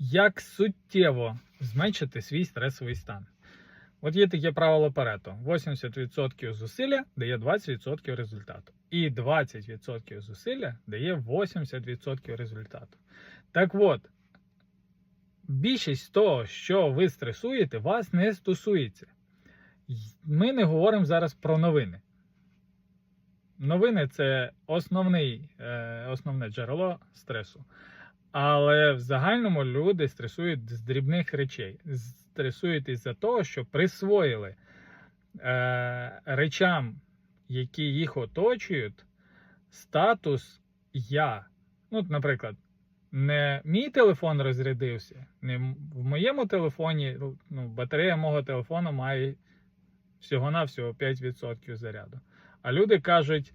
Як суттєво зменшити свій стресовий стан? От є таке правило Парето: 80% зусилля дає 20% результату. І 20% зусилля дає 80% результату. Так от, більшість того, що ви стресуєте, вас не стосується. Ми не говоримо зараз про новини. Новини це основний, е, основне джерело стресу. Але в загальному люди стресують з дрібних речей. Стресують із-за того, що присвоїли е, речам, які їх оточують, статус я. Ну, наприклад, не мій телефон розрядився, не в моєму телефоні, ну, батарея мого телефону має всього-навсього 5% заряду. А люди кажуть,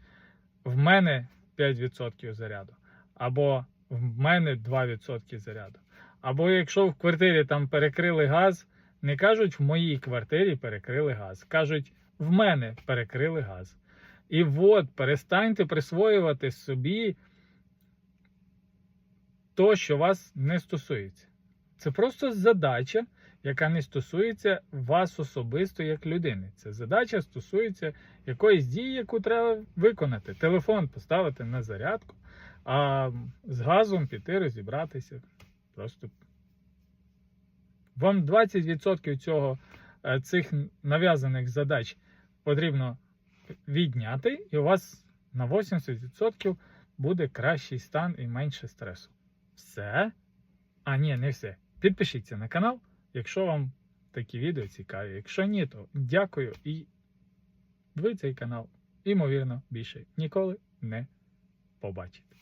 в мене 5% заряду. Або в мене 2% заряду. Або якщо в квартирі там перекрили газ, не кажуть в моїй квартирі перекрили газ. Кажуть, в мене перекрили газ. І от перестаньте присвоювати собі то, що вас не стосується. Це просто задача, яка не стосується вас особисто як людини. Це задача стосується якоїсь дії, яку треба виконати. Телефон поставити на зарядку, а з газом піти розібратися. Просто вам 20% цього, е, цих нав'язаних задач потрібно відняти, і у вас на 80% буде кращий стан і менше стресу. Все? А ні, не все. Підпишіться на канал, якщо вам такі відео цікаві. Якщо ні, то дякую і ви цей канал, ймовірно, більше ніколи не побачите.